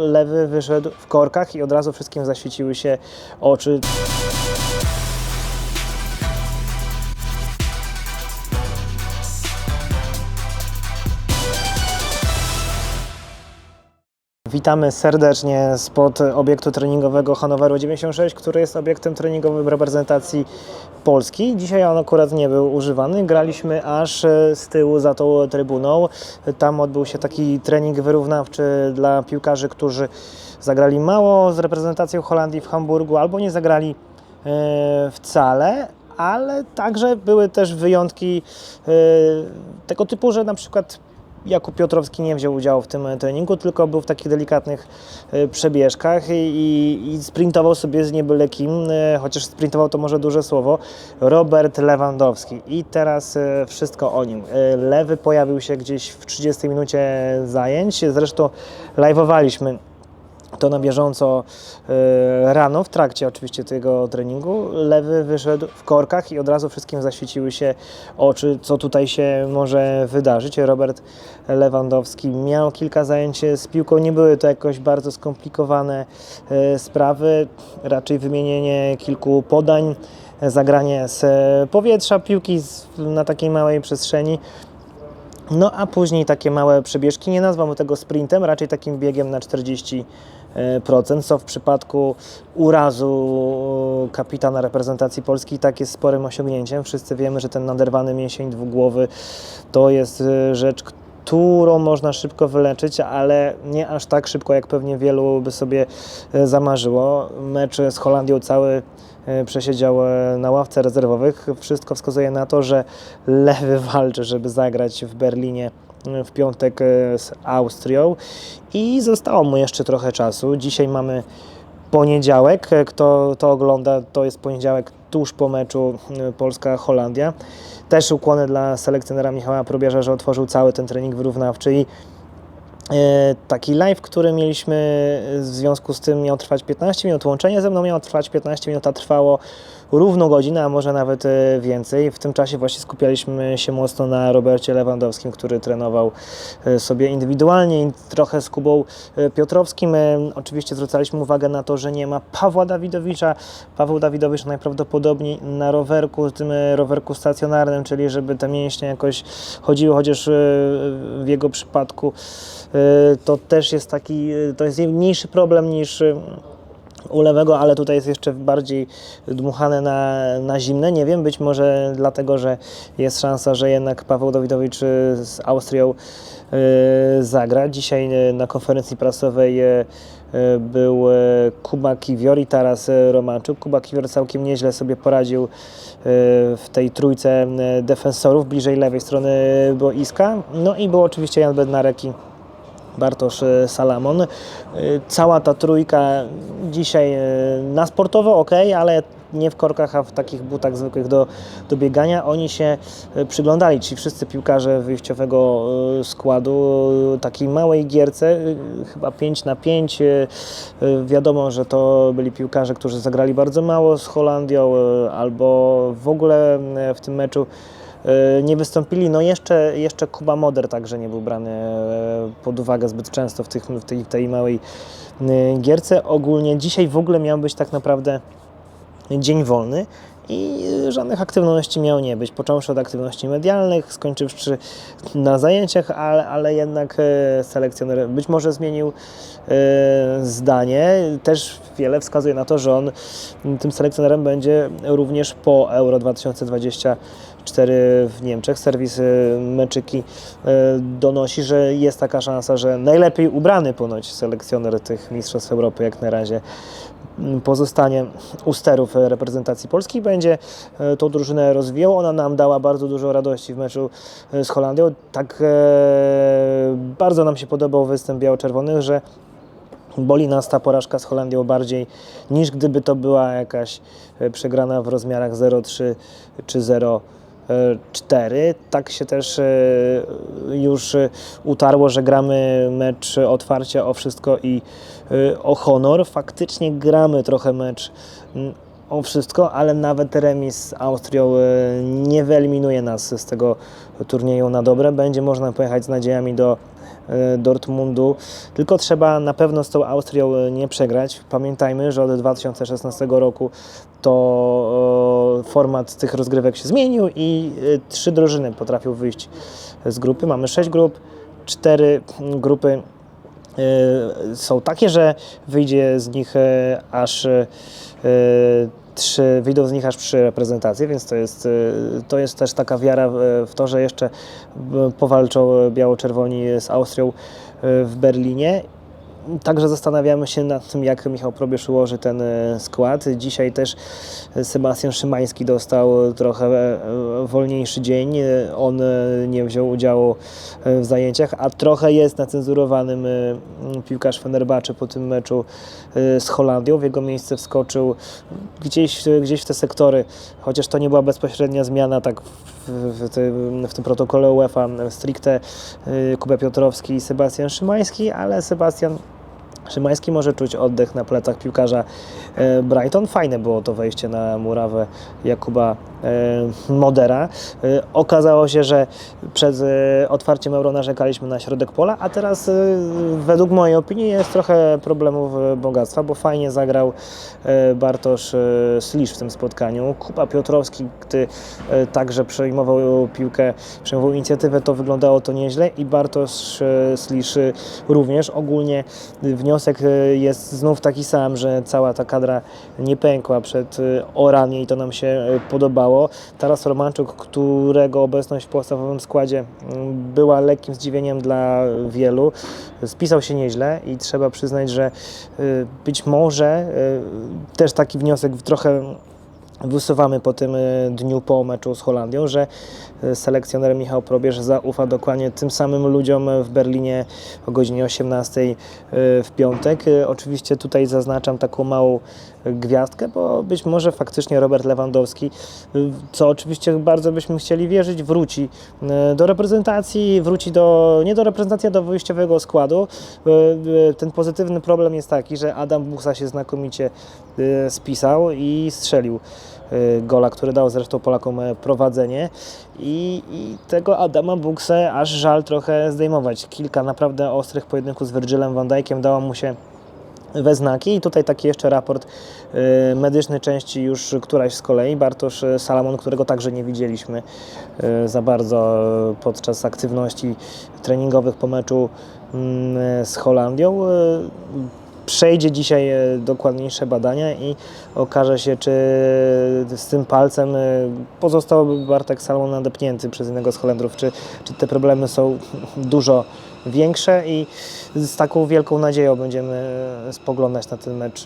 Lewy wyszedł w korkach i od razu wszystkim zaświeciły się oczy. Witamy serdecznie spod obiektu treningowego Hanoweru 96, który jest obiektem treningowym reprezentacji Polski. Dzisiaj on akurat nie był używany. Graliśmy aż e, z tyłu za tą trybuną. Tam odbył się taki trening wyrównawczy dla piłkarzy, którzy zagrali mało z reprezentacją Holandii w Hamburgu albo nie zagrali e, wcale. Ale także były też wyjątki e, tego typu, że na przykład Jakub Piotrowski nie wziął udziału w tym treningu, tylko był w takich delikatnych e, przebieżkach i, i, sprintował sobie z niebyle kim, e, chociaż sprintował to może duże słowo, Robert Lewandowski. I teraz e, wszystko o nim. Lewy pojawił się gdzieś w 30 minucie zajęć, zresztą live'owaliśmy to na bieżąco e, rano, w trakcie oczywiście tego treningu. Lewy wyszedł w korkach i od razu wszystkim zaświeciły się oczy, co tutaj się może wydarzyć. Robert Lewandowski miał kilka zajęć z piłką, nie były to jakoś bardzo skomplikowane e, sprawy, raczej wymienienie kilku podań, zagranie z powietrza piłki na takiej małej przestrzeni. No a później takie małe przebieżki, nie nazwałbym tego sprintem, raczej takim biegiem na 40%, co w przypadku urazu kapitana reprezentacji Polski tak jest sporym osiągnięciem. Wszyscy wiemy, że ten naderwany mięsień dwugłowy to jest e, rzecz, którą można szybko wyleczyć, ale nie aż tak szybko, jak pewnie wielu by sobie e, zamarzyło. Mecz z Holandią cały e, przesiedział e, na ławce rezerwowych. Wszystko wskazuje na to, że lewy walczy, żeby zagrać w Berlinie e, w piątek e, z Austrią i zostało mu jeszcze trochę czasu. Dzisiaj mamy poniedziałek. E, Kto to ogląda, to jest poniedziałek tuż po meczu e, Polska-Holandia. Też ukłony dla selekcjonera Michała Probiarza, że otworzył cały ten trening wyrównawczy i E, taki live, który mieliśmy w związku z tym miał trwać 15 minut. Łączenie ze mną miało trwać 15 minut, a trwało równo godzinę, a może nawet e, więcej. W tym czasie właśnie skupialiśmy się mocno na Robercie Lewandowskim, który trenował e, sobie indywidualnie i trochę z Kubą e, Piotrowskim. E, Oczywiście zwracaliśmy uwagę na to, że nie ma Pawła Dawidowicza. Paweł Dawidowicz najprawdopodobniej na rowerku, tym e, rowerku stacjonarnym, czyli żeby te mięśnie jakoś chodziły, chociaż e, w jego przypadku e, to też jest taki, e, to jest mniejszy problem niż e, u lewego, ale tutaj jest jeszcze bardziej dmuchane na, na zimne. Nie wiem, być może dlatego, że jest szansa, że jednak Paweł Dawidowicz e, z Austrią e, zagra. Dzisiaj e, na konferencji prasowej e, e, był e, Kuba Kiwior i teraz e, Romanczuk. Kuba Kiwior całkiem nieźle sobie poradził e, w tej trójce e, defensorów bliżej lewej strony boiska. No i był oczywiście Jan Bednarek i Bartosz e, Salamon. E, Cała ta trójka dzisiaj e, na sportowo ok, ale nie w korkach, a w takich butach zwykłych do, do biegania. Oni się przyglądali, ci wszyscy piłkarze wyjściowego składu, takiej małej gierce, chyba 5 na 5. E, e, Wiadomo, że to byli piłkarze, którzy zagrali bardzo mało z Holandią albo w ogóle w tym meczu nie wystąpili. No jeszcze, jeszcze Kuba Moder także nie był brany e, pod uwagę zbyt często w, tych, w, tej, tej małej e, gierce. Ogólnie dzisiaj w ogóle miał być tak naprawdę dzień wolny i e, żadnych aktywności miało nie być, począwszy od aktywności medialnych, skończywszy na zajęciach, ale, ale jednak e, selekcjoner być może zmienił e, zdanie. Też wiele wskazuje na to, że on tym selekcjonerem będzie również po Euro 2024 w Niemczech. Serwis Meczyki e, donosi, że jest taka szansa, że najlepiej ubrany ponoć selekcjoner tych Mistrzostw Europy jak na razie pozostanie u sterów reprezentacji Polski, będzie e, tą drużynę rozwijał. Ona nam dała bardzo dużo radości w meczu e, z Holandią. Tak bardzo nam się podobał występ biało-czerwonych, że boli nas ta porażka z Holandią bardziej niż gdyby to była jakaś przegrana w rozmiarach 0,3 czy 0,4. Tak się też e, już utarło, że gramy mecz otwarcia o wszystko i e, o honor. Faktycznie gramy trochę mecz o wszystko, ale nawet remis z Austrią e, nie wyeliminuje nas z tego turnieju na dobre. Będzie można pojechać z nadziejami do Dortmundu. Tylko trzeba na pewno z tą Austrią e, nie przegrać. Pamiętajmy, że od 2016 roku to e, format tych rozgrywek się zmienił i e, trzy drużyny potrafią wyjść z grupy. Mamy sześć grup, cztery grupy e, są takie, że wyjdzie z nich e, aż e, trzy, wyjdą z nich aż trzy reprezentacje, więc to jest, e, to jest też taka wiara w, to, że jeszcze e, powalczą biało-czerwoni z Austrią w Berlinie. Także zastanawiamy się nad tym, jak Michał Probierz ułoży ten e, skład. Dzisiaj też Sebastian Szymański dostał trochę e, wolniejszy dzień. E, On e, nie wziął udziału e, w zajęciach, a trochę jest nacenzurowanym e, m, piłkarz Fenerbahce po tym meczu e, z Holandią. W jego miejsce wskoczył gdzieś, gdzieś w te sektory, chociaż to nie była bezpośrednia zmiana, tak w, w, tym, w tym protokole UEFA stricte e, Kuba Piotrowski i Sebastian Szymański, ale Sebastian Szymański może czuć oddech na plecach piłkarza e, Brighton. Fajne było to wejście na murawę Jakuba e, Modera. E, Okazało się, że przed otwarciem euro narzekaliśmy na środek pola, a teraz według mojej opinii jest trochę problemów bogactwa, bo fajnie zagrał Bartosz Slisz w tym spotkaniu. Kuba Piotrowski, gdy także przejmował piłkę, przejmował inicjatywę, to wyglądało to nieźle i Bartosz Slisz również. Ogólnie wniosek e, jest znów taki sam, że cała ta kadra nie pękła przed e, Oranie i to nam się e, podobało. Taras Romanczuk, którego obecność w podstawowym składzie mm, była lekkim zdziwieniem dla wielu, spisał się nieźle i trzeba przyznać, że być może też taki wniosek trochę wysuwamy po tym e, dniu po meczu z Holandią, że e, selekcjoner Michał Probierz zaufa dokładnie tym samym ludziom w Berlinie o godzinie 18 e, w piątek. Oczywiście tutaj zaznaczam taką małą gwiazdkę, bo być może faktycznie Robert Lewandowski, co oczywiście bardzo byśmy chcieli wierzyć, wróci do reprezentacji, wróci do, nie do reprezentacji, do wyjściowego składu. Ten pozytywny problem jest taki, że Adam Buchsa się znakomicie spisał i strzelił e, gola, który dał zresztą Polakom e, prowadzenie i, i tego Adama Buksę aż żal trochę zdejmować. Kilka naprawdę ostrych pojedynków z Virgilem van Dijkiem dało mu się we znaki i tutaj taki jeszcze raport e, medyczny części już któraś z kolei, Bartosz e, Salamon, którego także nie widzieliśmy e, za bardzo podczas aktywności treningowych po meczu mm, z Holandią. Przejdzie dzisiaj e, dokładniejsze badania i okaże się, czy z tym palcem e, pozostał Bartek Salomon nadepnięty przez innego z Holendrów, czy, czy te problemy są dużo większe i z taką wielką nadzieją będziemy spoglądać na ten mecz e,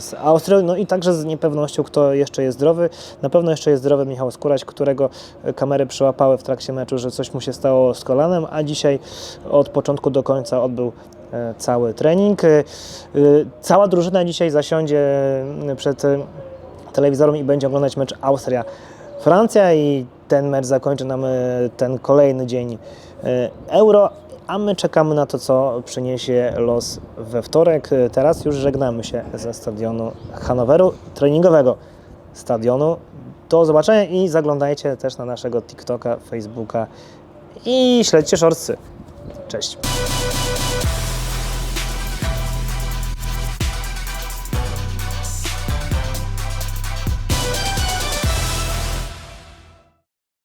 z Austrią, no i także z niepewnością, kto jeszcze jest zdrowy. Na pewno jeszcze jest zdrowy Michał Skórać, którego kamery przyłapały w trakcie meczu, że coś mu się stało z kolanem, a dzisiaj od początku do końca odbył e, cały trening. E, e, Cała drużyna dzisiaj zasiądzie przed e, telewizorem i będzie oglądać mecz Austria-Francja i ten mecz zakończy nam e, ten kolejny dzień e, Euro, a my czekamy na to, co przyniesie los we wtorek. E, Teraz już żegnamy się ze stadionu Hanoweru, treningowego stadionu. Do zobaczenia i zaglądajcie też na naszego TikToka, Facebooka i śledźcie shortsy. Cześć.